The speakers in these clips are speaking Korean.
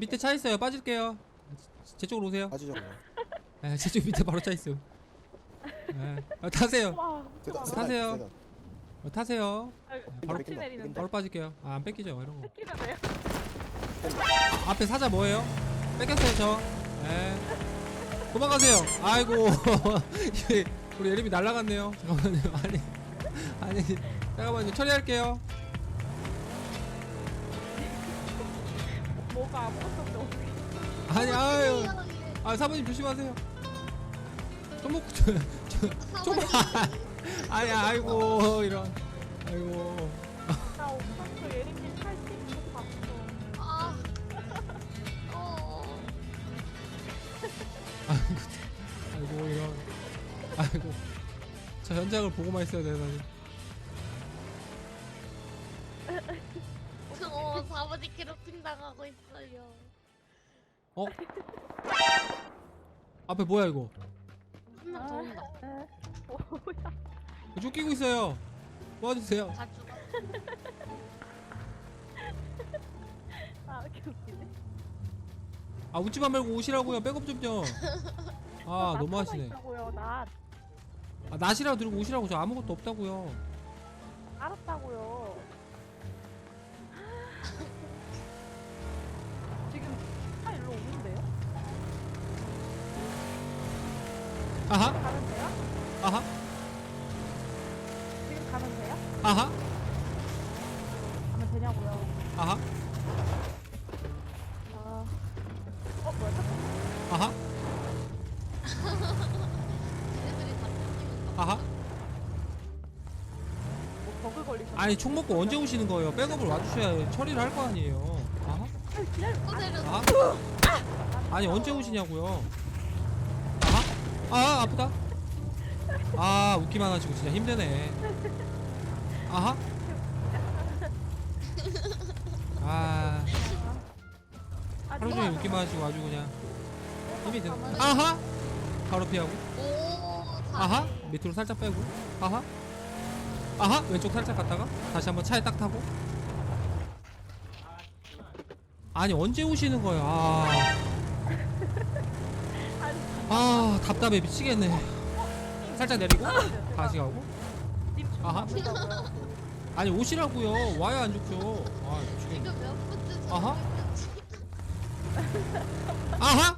밑에 차 있어요. 빠질게요. 제 쪽으로 오세요. 빠지죠 그럼. 네, 제쪽 밑에 바로 차 있음. 네. 아, 타세요. 와, 타세요. 세다. 어, 타세요. 아, 바로 같이 뺏긴다, 내리는데. 바로 빠질게요. 아, 안 뺏기죠, 이런 거. 아, 앞에 사자 뭐예요? 뺏겼어요, 저. 네. 도망가세요. 아이고. 이게 우리 예림이 날라갔네요. 잠깐만요. 아니, 아니, 잠깐만요. 처리할게요. 뭐가 아무것도 없어. 아니, 아유. 아, 사모님 조심하세요. 저, 저, 좀, 아니, 아이고, 이런. 아이고. 나 오빠도 예림님 탈수 있는 거 봤어. 아. 어. 아이고, 이런. 아이고. 저 현장을 보고만 있어야 되다니. 어, 사모님 괴롭힘 당하고 있어요. 어? 앞에 뭐야, 이거? 한명 더 온다. 에, 뭐야? 쫓기고 있어요. 도와주세요. 다 죽어. 아, 웃기네. 아, 웃지만 말고 오시라고요. 백업 좀요. 아, 나 너무하시네. 있다고요, 나 아, 낫이라도 들고 오시라고. 저 아무것도 없다고요. 알았다고요. 아하, 가면 돼요? 아하, 지금 가면 돼요? 아하, 가면 되냐고요? 아하, 아, 어 뭐야? 잠깐. 아하, 다. 아하. 뭐 버그 걸리셨어? 아니, 총 먹고 언제 오시는 거예요? 백업을 와주셔야 처리를 할 거 아니에요. 아하, 내려. 아하. 아니, 언제 오시냐고요. 아, 아프다. 아, 웃기만 하시고 진짜 힘드네. 아하. 아, 하루 종일 웃기만 하시고 아주 그냥 힘이 드. 아하. 바로 피하고. 오. 아하. 밑으로 살짝 빼고 아하 아하 왼쪽 살짝 갔다가 다시 한번 차에 딱 타고 아니 언제 오시는 거예요 아, 아 답답해 미치겠네 살짝 내리고 다시 가고. 아하. 아니 오시라고요 와야 안 죽죠 아 미치겠네 이거 몇 번째 아하. 아하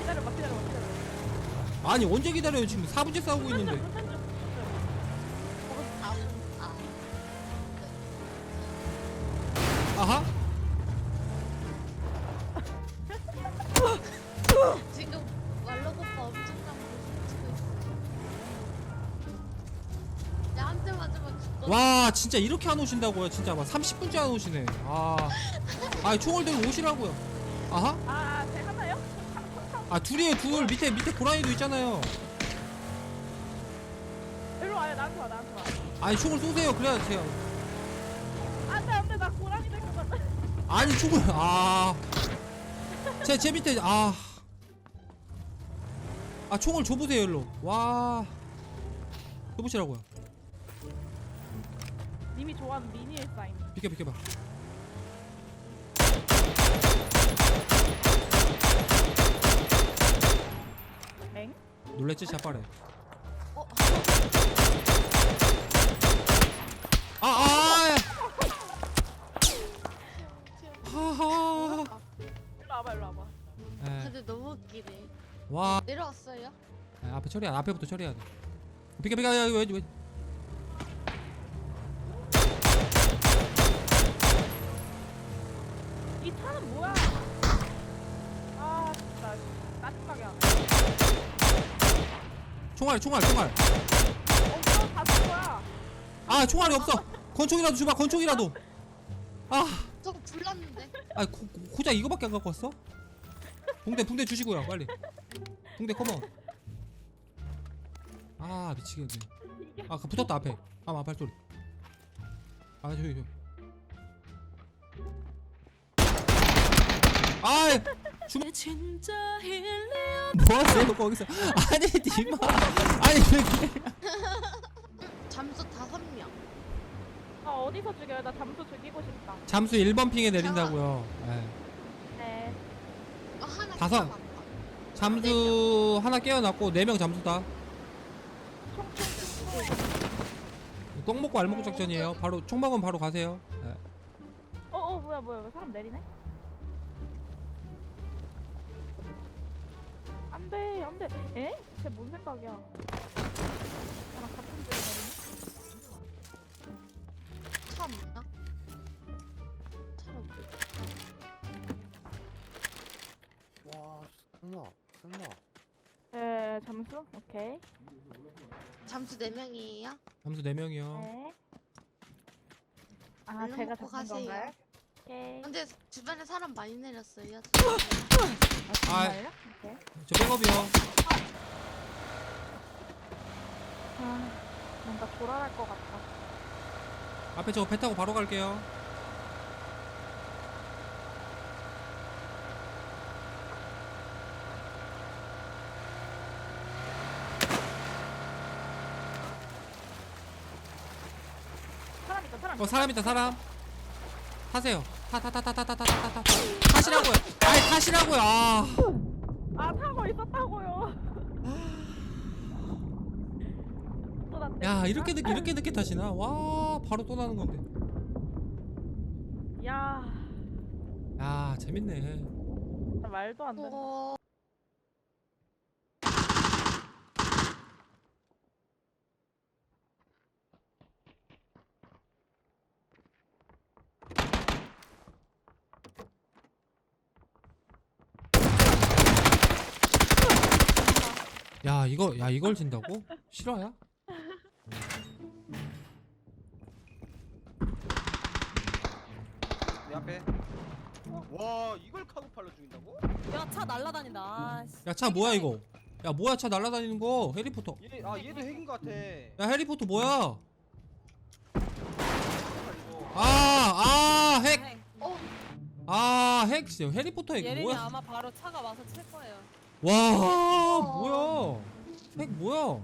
기다려봐, 기다려봐, 기다려봐. 아니 언제 기다려요 지금 4분째 싸우고 있는데 와 진짜 이렇게 안 오신다고요? 진짜 막 30분째 안 오시네. 아. 아니 총을 들고 오시라고요. 아하. 아, 제 하나요? 아 둘이에요 둘. 밑에 밑에 고라니도 있잖아요. 일로 와요, 나한테 와, 나한테 와. 아니 총을 쏘세요. 그래야 제가 안돼, 안 돼, 나 고라니 될 것 같아. 아니 총을 아제 제 밑에 아아. 아, 총을 줘보세요 일로. 와. 줘보시라고요 님이 좋아하는 미니의 사인. 비켜 비켜봐 엥? 놀랬지 샷발에 어? 아, 아! 하하. 일로 와봐, 일로 와봐. 에, 근데 너무 웃기네. 와, 내려왔어요? 에, 앞에 처리야. 앞에부터 처리해야 돼. 비켜, 비켜, 야, 왜, 왜? 뭐야? 아, 진짜 짜증나게 하네. 총알, 총알, 총알. 없어, 다쓴 거야. 아, 총알이 없어. 권총이라도 줘봐, 권총이라도. 아, 저거 불났는데. 아, 고, 고, 고작 이거밖에 안 갖고 왔어? 붕대, 붕대 주시고요, 빨리. 붕대 컴온. 아, 미치겠네. 아, 그 붙었다 앞에. 아, 발소리. 아, 저기, 저기. 아이, 주... 진짜 뭐하세요 거기서? 아니, 니마. 아니, 왜 그래? 잠수 다섯 명. 아, 어디서 죽여요? 나 잠수 죽이고 싶다. 잠수 1번 핑에 내린다고요. 예. 다섯. 많다. 잠수 하나 깨어났고 네명 잠수다. 똥 먹고 알 먹고 작전이에요. 바로 총 먹으면 바로 가세요. 네. 어, 어, 뭐야, 뭐야, 왜 사람 내리네? 안 돼, 안 돼. 에? 쟤 뭔 생각이야? 나랑 같은 내리네? 차 없나? 차로 와 설마 설마 에, 잠수? 오케이. 잠수 4명이에요? 잠수 네 명이요. 네. 아, 얼른 제가 먹고 잡은 가세요. 건가요? 오케이. 근데 주변에 사람 많이 내렸어요. 아, 정말요? 오케이. 저 백업이요. 아, 뭔가 돌아갈 것 같아. 앞에 저배 타고 바로 갈게요. 사람 있다, 사람 어 있다. 사람 있다 사람. 타세요. 타타타타타타타타 타. 타시라고요. 아이 타시라고요. 아. 아, 타고 있었다고요. 야 이렇게 늦게 이렇게 늦게 타시나? 와 바로 또 나는 건데. 야, 야 재밌네. 말도 안 된다. 야 이거 야 이걸 진다고? 실화야? 내 앞에 와 이걸 카고 팔로 죽인다고? 야 차 날라다닌다. 아, 씨. 야 차 뭐야 이거? 야 뭐야 차 날라다니는 거? 해리포터. 얘, 아 얘도 핵인 것 같아 야 해리포터 뭐야? 이거 아아 핵. 행. 어? 아 핵. 진짜 해리포터 핵 예린이 뭐야? 아마 바로 차가 와서 칠 거예요. 와 뭐야? 핵 뭐야?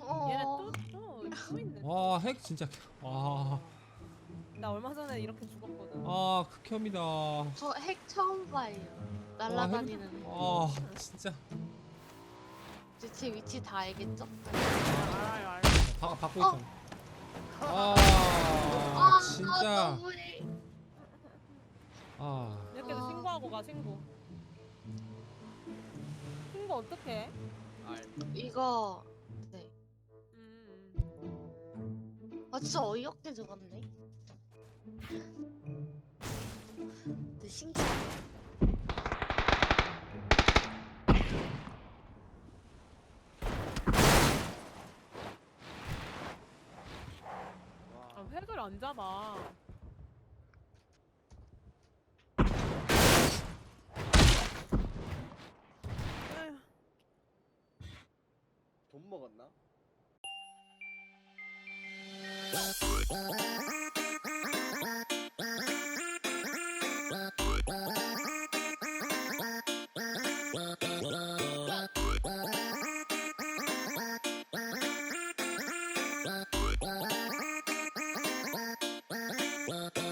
어... 얘네 또또또 있네. 와 핵 진짜. 아. 나 얼마 전에 이렇게 죽었거든. 아 극혐이다. 아 저핵 처음 봐요. 날라다니는 거. 진짜. 이제 제 위치 다 알겠죠? 알아요, 알아요. 바, 받고 어. 있어. 아 아, 진짜. 너무해. 아 이렇게 해서 아. 신고하고 가 신고. 신고 어떻게? 이거 네. 음. 아 진짜 어이없게 죽었네. 네, 신기해. 아, 획을 안 잡아. 먹었나?